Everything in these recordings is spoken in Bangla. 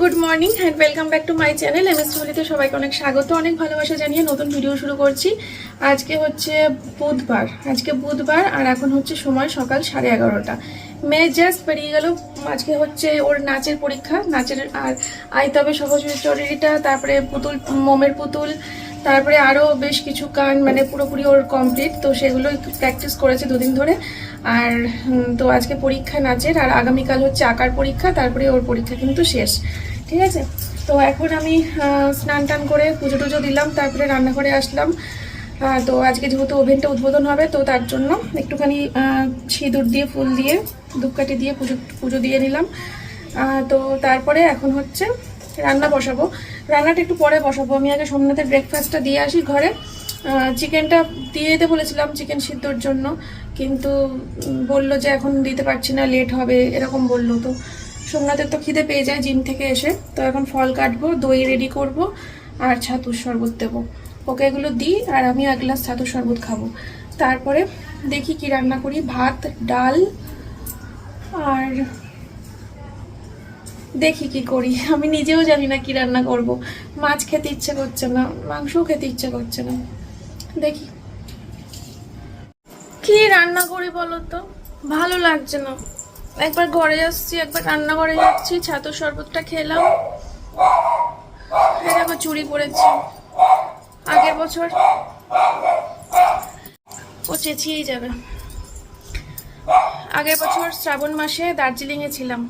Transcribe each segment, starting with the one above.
Good morning and welcome back to my channel M S ফলিতে সবাইকে অনেক স্বাগত, অনেক ভালোবাসা জানিয়ে নতুন ভিডিও শুরু করছি। আজকে হচ্ছে বুধবার, আজকে বুধবার আর এখন হচ্ছে সময় সকাল সাড়ে এগারোটা। মেয়ে জাস্ট বেরিয়ে গেল, আজকে হচ্ছে ওর নাচের পরীক্ষা, নাচের আর আইতবে সহচরিটা তারপরে পুতুল, মোমের পুতুল তারপরে আরও বেশ কিছু গান মানে পুরোপুরি ওর কমপ্লিট তো সেগুলো একটু প্র্যাকটিস করেছে দুদিন ধরে। আর তো আজকে পরীক্ষা নাচের, আর আগামীকাল হচ্ছে আঁকার পরীক্ষা, তারপরে ওর পরীক্ষা কিন্তু শেষ। ঠিক আছে? তো এখন আমি স্নান টান করে পুজো টুজো দিলাম, তারপরে রান্নাঘরে আসলাম। তো আজকে যেহেতু ওভেনটা উদ্বোধন হবে, তো তার জন্য একটুখানি সিঁদুর দিয়ে, ফুল দিয়ে, ধূপকাঠি দিয়ে পুজো পুজো দিয়ে নিলাম। তো তারপরে এখন হচ্ছে রান্না বসাবো। রান্নাটা একটু পরে বসাবো। আমি আগে সোমনাথের ব্রেকফাস্টটা দিয়ে আসি ঘরে। চিকেনটা দিয়ে দিতে বলেছিলাম চিকেন সিদ্ধর জন্য। কিন্তু বলল যে এখন দিতে পারছি না লেট হবে, এরকম বলল তো। সোমনাথের তো খিদে পেয়ে যায় জিম থেকে এসে। তো এখন ফল কাটবো, দই রেডি করব, আর ছাতুর শরবত দেবো। ওকে এগুলো দিই, আর আমি এক গ্লাস ছাতুর শরবত খাব। তারপরে দেখি কি রান্না করি। ভাত, ডাল, আর দেখি কি করি। আমি নিজেও জানি না কি রান্না করব। মাছ খেতে ইচ্ছে করছে না, মাংসও খেতে ইচ্ছে করছে না। দেখি। কি রান্না করি বলো তো ভালো লাগছে না। একবার ঘরে যাচ্ছি একবার রান্না করে যাচ্ছি, ছাতুর শরবতটা খেলাম। দেখো চুরি পড়েছে। আগের বছর ও চেঁচিয়েই যাবে। আগের বছর শ্রাবণ মাসে দার্জিলিংয়ে ছিলাম।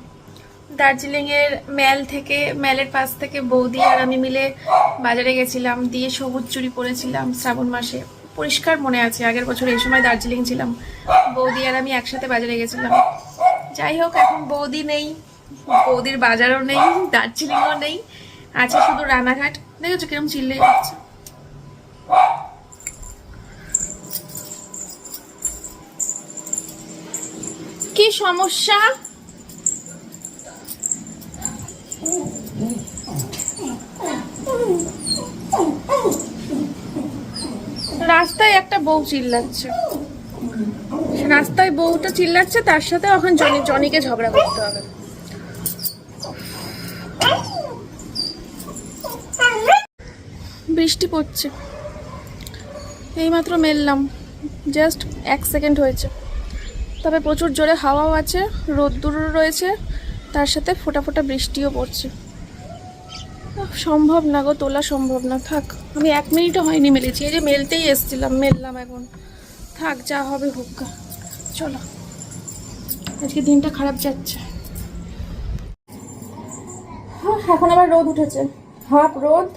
দার্জিলিংয়ের ম্যাল থেকে, ম্যালের পাশ থেকে বৌদি আর আমি মিলে বাজারে গেছিলাম, দিয়ে সবুজ চুরি পরেছিলাম শ্রাবণ মাসে। পরিষ্কার মনে আছে, আগের বছর এই সময় দার্জিলিং ছিলাম। বৌদি আর আমি একসাথে বাজারে গেছিলাম। যাই হোক, এখন বৌদি নেই, বৌদির বাজারও নেই, দার্জিলিংও নেই, আছে শুধু রানাঘাট। দেখেছ কিরম চিল্লে যাচ্ছে। কি সমস্যা রাস্তায় একটা বউ চিল্লাচ্ছে। রাস্তায় বউটা চিল্লাচ্ছে, তার সাথে এখন জনি, জনিকে ঝগড়া করতে হবে। বৃষ্টি পড়ছে। এইমাত্র মেললাম। জাস্ট এক সেকেন্ড হয়েছে। তবে প্রচুর জোরে হাওয়াও আছে, রোদ্দুরও রয়েছে, তার সাথে ফোটা ফোটা বৃষ্টিও পড়ছে। সম্ভব না গো, তোলা সম্ভব না। থাক, আমি এক মিনিটও হয়নি মেলেছি। এই যে মেলতেই এসছিলাম, মেললাম এখন। থাক, যা হবে হোক। গা। চলো। আজকে দিনটা খারাপ যাচ্ছে। হ্যাঁ এখন আবার রোদ উঠেছে। হাফ রোদ,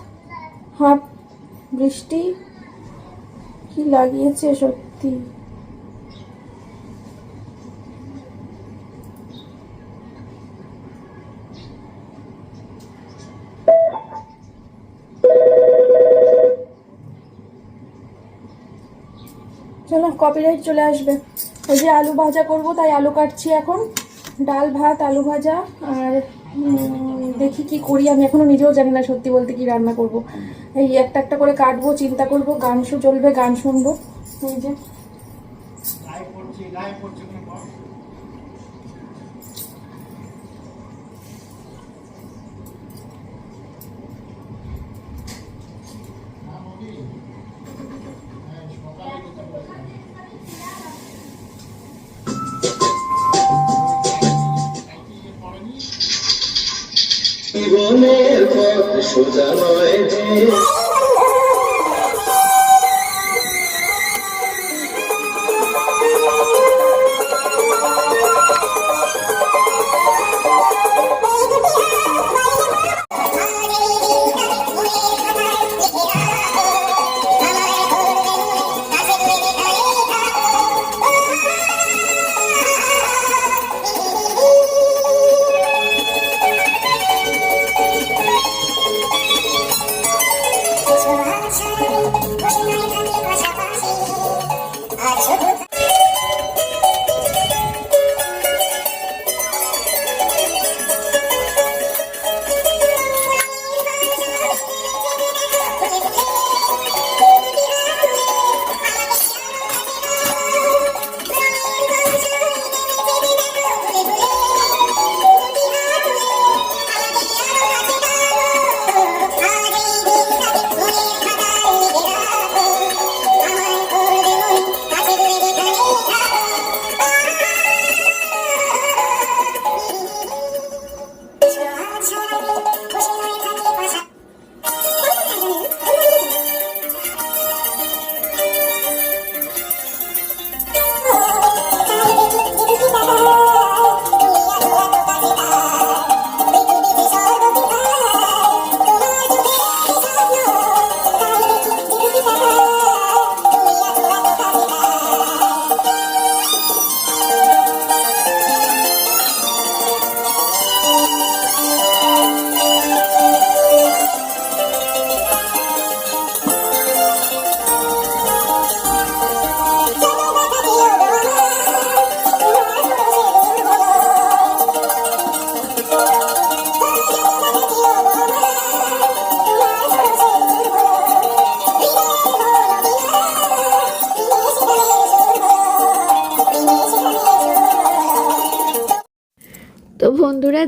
হাফ বৃষ্টি। কি লাগিয়েছে সত্যি? কপিরাইট চলে আসবে। ওই যে আলু ভাজা করব, তাই আলু কাটছি এখন। ডাল, ভাত, আলু ভাজা আর দেখি কি করি। আমি এখনও নিজেও জানি না সত্যি বলতে কি রান্না করব। এই একটা একটা করে কাটবো, চিন্তা করব, গান শু, চলবে, গান শুনব। এই যে। জীবনের পথ সোজা নয় যে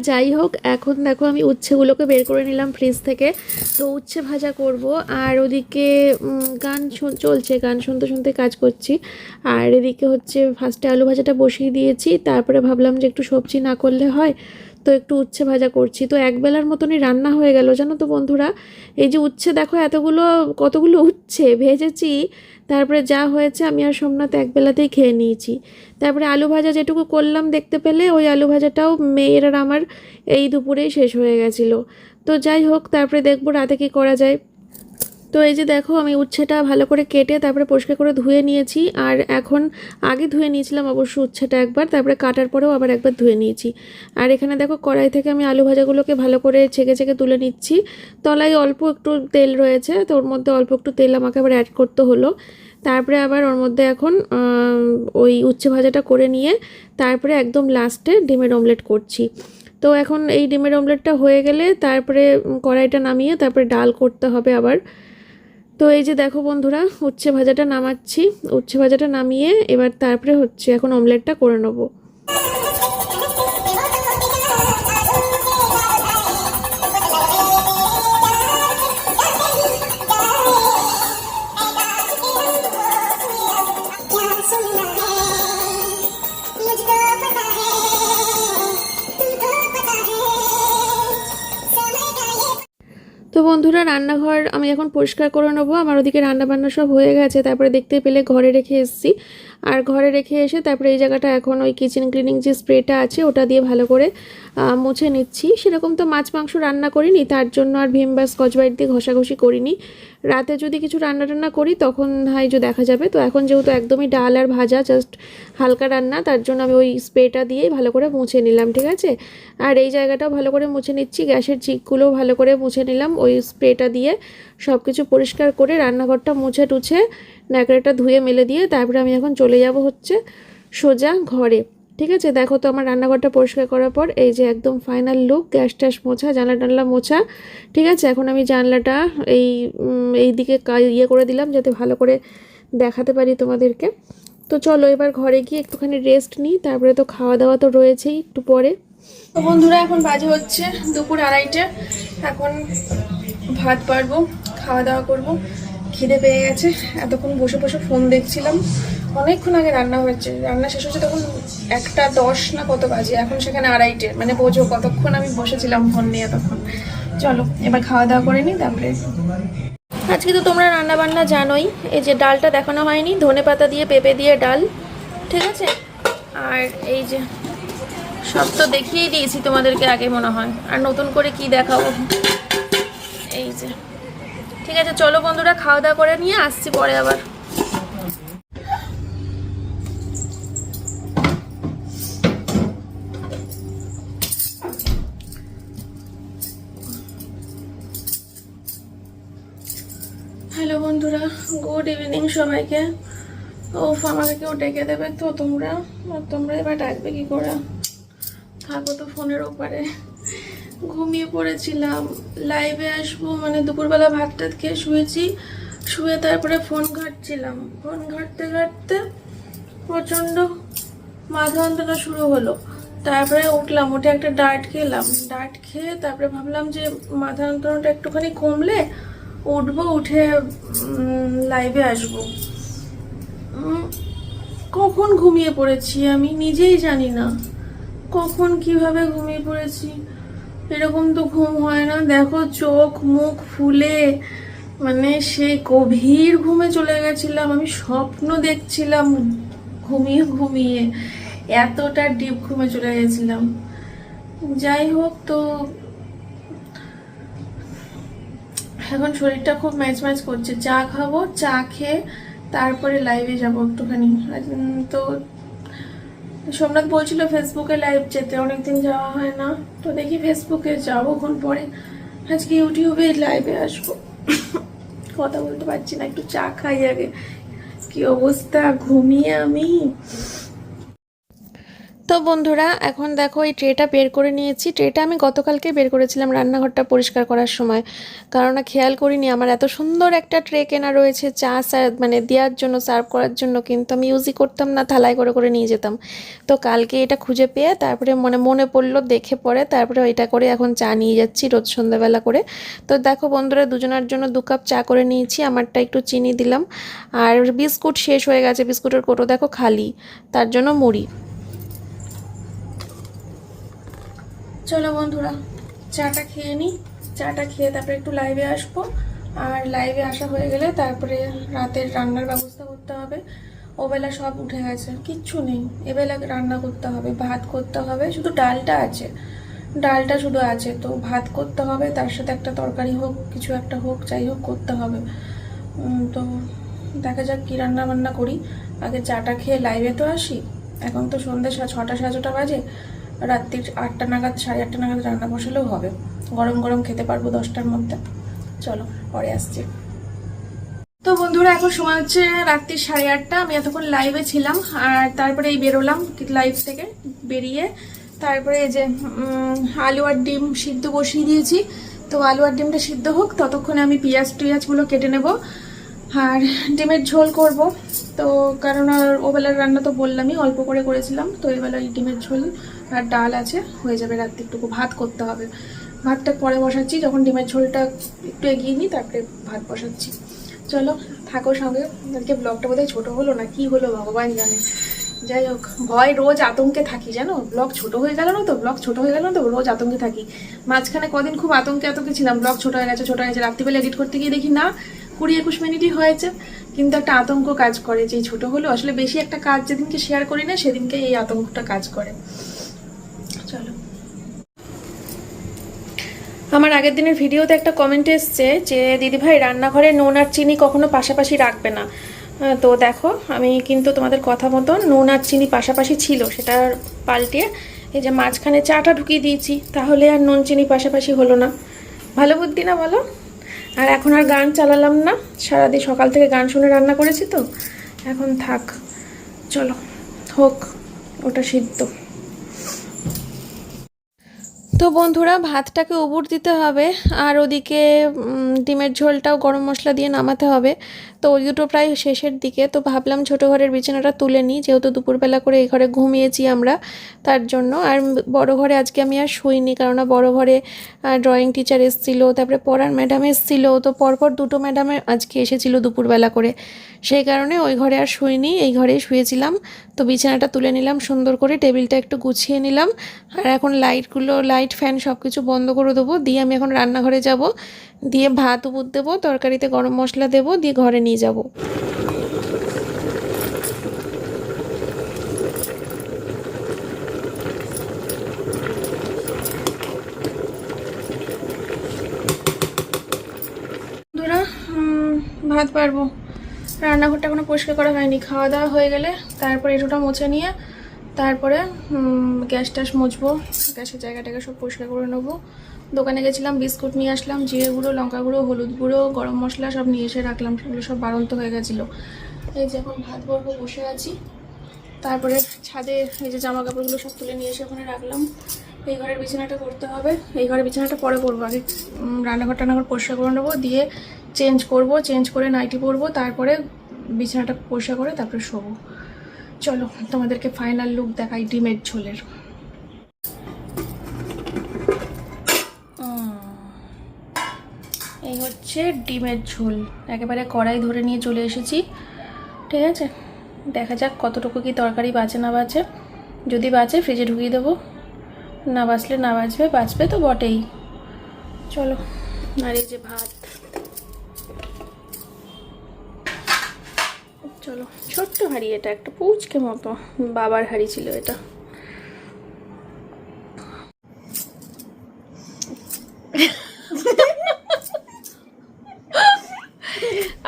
যাই হোক, এখন দেখো আমি উচ্ছেগুলোকে বের করে নিলাম ফ্রিজ থেকে। তো উচ্ছে ভাজা করব, আর ওদিকে গান চলছে, গান শুনতে শুনতে কাজ করছি। আর এদিকে হচ্ছে ফার্স্টে আলু ভাজাটা বসিয়ে দিয়েছি, তারপরে ভাবলাম যে একটু সবজি না করলে হয়, তো একটু উচ্ছে ভাজা করছি। তো একবেলার মতনই রান্না হয়ে গেল, জানো তো বন্ধুরা? এই যে উচ্ছে দেখো এতগুলো, কতগুলো উচ্ছে, ভেজেছি তারপরে যা হয়েছে আমি আর সোমনাথ একবেলাতেই খেয়ে নিয়েছি। তারপরে আলু ভাজা যেটুকু করলাম দেখতে পেলে ওই আলু ভাজাটাও মেয়ের আর আমার এই দুপুরেই শেষ হয়ে গেছিল। তো যাই হোক, তারপরে দেখব রাতে কী করা যায়। তো এই যে দেখো, আমি উচ্ছেটা ভালো করে কেটে তারপরে পরিষ্কার করে ধুয়ে নিয়েছি। আর এখন আগে ধুয়ে নিয়েছিলাম অবশ্য উচ্ছেটা একবার, তারপরে কাটার পরেও আবার একবার ধুয়ে নিয়েছি। আর এখানে দেখো, কড়াই থেকে আমি আলু ভাজাগুলোকে ভালো করে ছেঁকে ছেঁকে তুলে নিচ্ছি। তলায় অল্প একটু তেল রয়েছে, তো ওর মধ্যে অল্প একটু তেল আমাকে আবার অ্যাড করতে হলো। তারপরে আবার ওর মধ্যে এখন ওই উচ্ছে ভাজাটা করে নিয়ে তারপরে একদম লাস্টে ডিমের অমলেট করছি। তো এখন এই ডিমের অমলেটটা হয়ে গেলে তারপরে কড়াইটা নামিয়ে তারপরে ডাল করতে হবে আবার। তো এই যে দেখো বন্ধুরা, উচ্ছে ভাজাটা নামাচ্ছি। উচ্ছে ভাজাটা নামিয়ে এবার তারপরে হচ্ছে এখন অমলেটটা করে নেব। তো বন্ধুরা, রান্নাঘর আমি এখন পরিষ্কার করে নেব। আমার ওদিকে রান্নাবান্না সব হয়ে গেছে, তারপরে দেখতে পেলে ঘরে রেখে এসেছি। আর ঘরে রেখে এসে তারপরে এই জায়গাটা এখন ওই কিচেন ক্লিনিং যে স্প্রেটা আছে, ওটা দিয়ে ভালো করে মুছে নিচ্ছি। সেরকম তো মাছ মাংস রান্না করিনি, তার জন্য আর ভীম বা স্কচ বাইট দিয়ে ঘষাঘষি করিনি। রাতে যদি কিছু রান্না টান্না করি, তখন হয় যে দেখা যাবে। তো এখন যেহেতু একদমই ডাল আর ভাজা জাস্ট হালকা রান্না, তার জন্য আমি ওই স্প্রেটা দিয়েই ভালো করে মুছে নিলাম, ঠিক আছে? আর এই জায়গাটাও ভালো করে মুছে নিচ্ছি, গ্যাসের চিকগুলোও ভালো করে মুছে নিলাম, ওই স্প্রেটা দিয়ে সব কিছু পরিষ্কার করে রান্নাঘরটা মুছে টুছে ন্যাকড়াটা ধুয়ে মেলে দিয়ে তারপরে আমি এখন চলে যাব হচ্ছে সোজা ঘরে। ঠিক আছে? দেখো তো আমার রান্নাঘরটা পরিষ্কার করার পর এই যে একদম ফাইনাল লুক গ্যাস ট্যাস মোছা, জানলা টানলা মোছা। ঠিক আছে? এখন আমি জানলাটা এই এই দিকে ইয়ে করে দিলাম যাতে ভালো করে দেখাতে পারি তোমাদেরকে। তো চলো এবার ঘরে গিয়ে একটুখানি রেস্ট নিই, তারপরে তো খাওয়া দাওয়া তো রয়েছেই একটু পরে। তো বন্ধুরা, এখন বাজে হচ্ছে দুপুর আড়াইটে। এখন ভাত পারব, খাওয়া দাওয়া করব। খিদে পেয়ে গেছে। এতক্ষণ বসে বসে ফোন দেখছিলাম। অনেকক্ষণ আগে রান্না হয়েছে। রান্না শেষ হচ্ছে তখন একটা দশ না কত বাজে। এখন সেখানে আড়াইটে। মানে বোঝো কতক্ষণ আমি বসেছিলাম ফোন নিয়ে তখন। চলো, এবার খাওয়া দাওয়া করে নিই, তারপরে আজকে তো তোমরা রান্না বান্না জানোই। এই যে ডালটা দেখানো হয়নি, ধনে পাতা দিয়ে, পেঁপে দিয়ে ডাল, ঠিক আছে? আর এই যে সব তো দেখিয়েই দিয়েছি তোমাদেরকে আগে মনে হয়। আর নতুন করে কি দেখাবো? এই যে ঠিক আছে, চলো বন্ধুরা, খাওয়া দাওয়া করে নিয়ে আসছি পরে আবার। হ্যালো বন্ধুরা, গুড ইভিনিং সবাইকে। ওফ আমাকে কেউ ডেকে দেবে তো তোমরা? আর তোমরা এবার ডাকবে কি করে? থাকো তো ফোনের ওপারে। ঘুমিয়ে পড়েছিলাম। লাইভে আসব মানে দুপুরবেলা ভাত টাত খেয়ে শুয়েছি। শুয়ে তারপরে ফোন ঘাটছিলাম। ফোন ঘাটতে ঘাটতে প্রচণ্ড মাথা যন্ত্রণা শুরু হলো। তারপরে উঠলাম, উঠে একটা ডাট খেলাম। ডাট খেয়ে তারপরে ভাবলাম যে মাথা যন্ত্রণাটা একটুখানি কমলে উঠবো, উঠে লাইভে আসব। কখন ঘুমিয়ে পড়েছি আমি নিজেই জানি না। কখন কীভাবে ঘুমিয়ে পড়েছি? এরকম তো ঘুম হয় না। দেখো চোখ, মুখ ফুলে মানে সেই গভীর ঘুমে চলে গেছিলাম। আমি স্বপ্ন দেখছিলাম ঘুমিয়ে ঘুমিয়ে, এতটা ডিপ ঘুমে চলে গেছিলাম। যাই হোক তো, এখন শরীরটা খুব ম্যাচ ম্যাচ করছে। চা খাব, চা খেয়ে তারপরে লাইভে যাব একটুখানি। তো সোমনাথ বলছিল ফেসবুকে লাইভ যেতে, অনেকদিন যাওয়া হয় না। তো দেখি ফেসবুকে যাব কোন পরে। আজকে ইউটিউবে লাইভে আসব। কথা বলতে পারছি না, একটু চা খাই আগে। কি অবস্থা? ঘুমিয়ে আমি? তো বন্ধুরা, এখন দেখো এই ট্রেটা বের করে নিয়েছি। ট্রেটা আমি গতকালকে বের করেছিলাম রান্নাঘরটা পরিষ্কার করার সময়। কারণ খেয়াল করিনি, আমার এত সুন্দর একটা ট্রে কেনা রয়েছে, চা মানে দেওয়ার জন্য সার্ভ করার জন্য, কিন্তু আমি ইউজই করতাম না, থালায় করে করে নিয়ে যেতাম। তো কালকে এটা খুঁজে পেয়ে, তারপরে মনে মনে পড়ল, দেখে পরে, তারপরে এটা করে এখন চা নিয়ে যাচ্ছি রোজ সন্ধ্যাবেলা করে। তো দেখো বন্ধুরা, দুজনের জন্য দু কাপ চা করে নিয়েছি, আমারটা একটু চিনি দিলাম। আর বিস্কুট শেষ হয়ে গেছে, বিস্কুটের কোটো দেখো খালি, তার জন্য মুড়ি। চলো বন্ধুরা, চাটা খেয়ে নিই চাটা খেয়ে তারপরে একটু লাইভে আসব। আর লাইভে আসা হয়ে গেলে তারপরে রাতের রান্নার ব্যবস্থা করতে হবে। ওবেলা সব উঠে গেছে, কিচ্ছু নেই। এবেলা রান্না করতে হবে, ভাত করতে হবে, শুধু ডালটা আছে। ডালটা শুধু আছে, তো ভাত করতে হবে, তার সাথে একটা তরকারি হোক, কিছু একটা হোক, যাই হোক করতে হবে। তো দেখা যাক কী রান্না বান্না করি। আগে চাটা খেয়ে লাইভে তো আসি। এখন তো সন্ধ্যে ছটা, সাড়ে ছটা বাজে। রাত্রির আটটা নাগাদ, সাড়ে আটটা নাগাদ রান্না বসালেও হবে। গরম গরম খেতে পারব দশটার মধ্যে। চলো, পরে আসছি। তো বন্ধুরা, এখন সময় হচ্ছে রাত্রি সাড়ে আটটা। আমি এতক্ষণ লাইভে ছিলাম, আর তারপরে এই বেরোলাম লাইভ থেকে বেরিয়ে। তারপরে এই যে আলু আর ডিম সিদ্ধ বসিয়ে দিয়েছি। তো আলু আর ডিমটা সিদ্ধ হোক, ততক্ষণে আমি পেঁয়াজ টিয়াজগুলো কেটে নেব। আর ডিমের ঝোল করব। তো কারণ আর ওবেলার রান্না তো বললামই, অল্প করে করেছিলাম, তো এবেলা ডিমের ঝোল আর ডাল আছে, হয়ে যাবে রাত্রিটুকু। ভাত করতে হবে। ভাতটা পরে বসাচ্ছি, যখন ডিমের ঝোলটা একটু এগিয়ে নিই, তারপরে ভাত বসাচ্ছি। চলো, থাকো সঙ্গে। আজকে ব্লগটা বোধহয় ছোটো হলো না, কি হলো ভগবান জানে। যাই হোক, ভয় রোজ আতঙ্কে থাকি, জানো? ব্লগ ছোট হয়ে গেল না তো? ব্লগ ছোট হয়ে গেল না তো? রোজ আতঙ্কে থাকি। মাঝখানে কদিন খুব আতঙ্কে আতঙ্কে ছিলাম ব্লগ ছোট হয়ে গেছে, ছোট হয়ে গেছে। রাত্রিবেলা এডিট করতে গিয়ে দেখি না, কুড়ি একুশ মিনিটই হয়েছে। কিন্তু একটা আতঙ্ক কাজ করে, যে ছোট হলো। আসলে বেশি একটা কাজ যেদিনকে শেয়ার করি না, সেদিনকে এই আতঙ্কটা কাজ করে চলো আমার আগের দিনের ভিডিওতে একটা কমেন্ট এসছে যে, দিদিভাই, রান্নাঘরে নুন আর চিনি কখনো পাশাপাশি রাখবে না। তো দেখো, আমি কিন্তু তোমাদের কথা মতন নুন আর চিনি পাশাপাশি ছিল, সেটা পাল্টে এই যে মাঝখানে চাটা ঢুকিয়ে দিয়েছি, তাহলে আর নুন চিনি পাশাপাশি হলো না। ভালো বুদ্ধি না বলো? আর এখন আর গান চালালাম না, সারাদিন সকাল থেকে গান শুনে রান্না করেছি তো, এখন থাক, চলো, হোক, ওটা সিদ্ধ। তো বন্ধুরা, ভাতটাকে উবুর দিতে হবে আর ওদিকে ডিমের ঝোলটাও গরম মশলা দিয়ে নামাতে হবে। তো ওই দুটো প্রায় শেষের দিকে। তো ভাবলাম ছোটো ঘরের বিছানাটা তুলে নিই, যেহেতু দুপুরবেলা করে এই ঘরে ঘুমিয়েছি আমরা তার জন্য। আর বড় ঘরে আজকে আমি আর শুইনি, কেননা বড় ঘরে ড্রয়িং টিচার এসেছিল, তারপরে পড়ার ম্যাডাম এসেছিল। তো পরপর দুটো ম্যাডামে আজকে এসেছিল দুপুরবেলা করে। সেই কারণে ওই ঘরে আর শুইনি, এই ঘরে শুয়েছিলাম। তো বিছানাটা তুলে নিলাম, সুন্দর করে টেবিলটা একটু গুছিয়ে নিলাম। আর এখন লাইটগুলো লাইট ফ্যান সব কিছু বন্ধ করে দেবো। দিয়ে আমি এখন রান্নাঘরে যাব। দিয়ে ভাত উপর দেবো, তরকারিতে গরম মশলা দেবো, দিয়ে ঘরে নিয়ে যাব। ভাত পারব। রান্নাঘরটা এখনও পরিষ্কার করা হয়নি। খাওয়া দাওয়া হয়ে গেলে তারপরে এটুটা মুছে নিয়ে তারপরে গ্যাস ট্যাস মুছবো, গ্যাসের জায়গাটাকে সব পরিষ্কার করে নেব। দোকানে গেছিলাম, বিস্কুট নিয়ে আসলাম, জিরে গুঁড়ো, লঙ্কা গুঁড়ো, হলুদ গুঁড়ো, গরম মশলা সব নিয়ে এসে রাখলাম, সেগুলো সব বাড়ন্ত হয়ে গেছিল। এই যে এখন ভাত বলব বসে আছি। তারপরে ছাদে এই যে জামা কাপড়গুলো সব তুলে নিয়ে এসে ওখানে রাখলাম। এই ঘরের বিছানাটা করতে হবে। এই ঘরের বিছানাটা পরে করব আগে। রান্নাঘর টান্নাঘর পরিষ্কার করে নেব, দিয়ে চেঞ্জ করব, চেঞ্জ করে নাইটি পরবো, তারপরে বিছানাটা পরিষ্কার করে তারপরে শোবো। চলো, তোমাদেরকে ফাইনাল লুক দেখাই ডিমের ঝোলের। এই হচ্ছে ডিমের ঝোল। একেবারে কড়াই ধরে নিয়ে চলে এসেছি, ঠিক আছে? দেখা যাক কতটুকু কি তরকারি বাঁচে না বাঁচে যদি বাঁচে ফ্রিজে ঢুকিয়ে দেবো। না বাঁচলে না বাঁচবে বাঁচবে তো বটেই। চলো, আর এই যে ভাত। চলো। ছোট্ট হাড়ি এটা, একটা পুচকে মতো। বাবার হাড়ি ছিল এটা।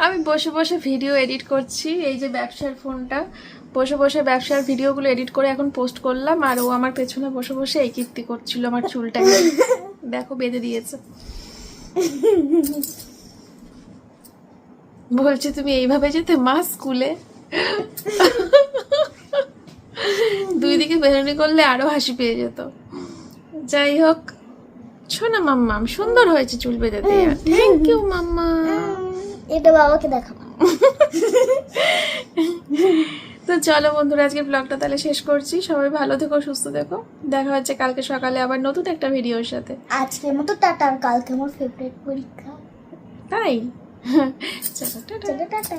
আমি বসে বসে ভিডিও এডিট করছি, এই যে ব্যবসার ফোনটা। বসে বসে ব্যবসার ভিডিওগুলো এডিট করে এখন পোস্ট করলাম, আর ও আমার পেছনে বসে বসে এই কীর্তি করছিল আমার চুলটাকে। দেখো, বেঁধে দিয়েছে। বলছে তুমি এইভাবে যেতে মা স্কুলে? দুই দিকে বেরোনি করলে আরও হাসি পেয়ে যেত। যাই হোক শোনা মাম্মাম সুন্দর হয়েছে চুল বেঁধে দিয়ে। থ্যাংক ইউ মাম্মা এটা বাবাকে দেখাবো। তো চলো বন্ধুরা আজকে ব্লগটা তাহলে শেষ করছি। সবাই ভালো থেকো সুস্থ থেকো। দেখা হচ্ছে কালকে সকালে আবার নতুন একটা ভিডিওর সাথে। আজকের মতো টাটার কালকে আমার ফেভারিট পরীক্ষা। তাই? চলো টাটা চলো টাটা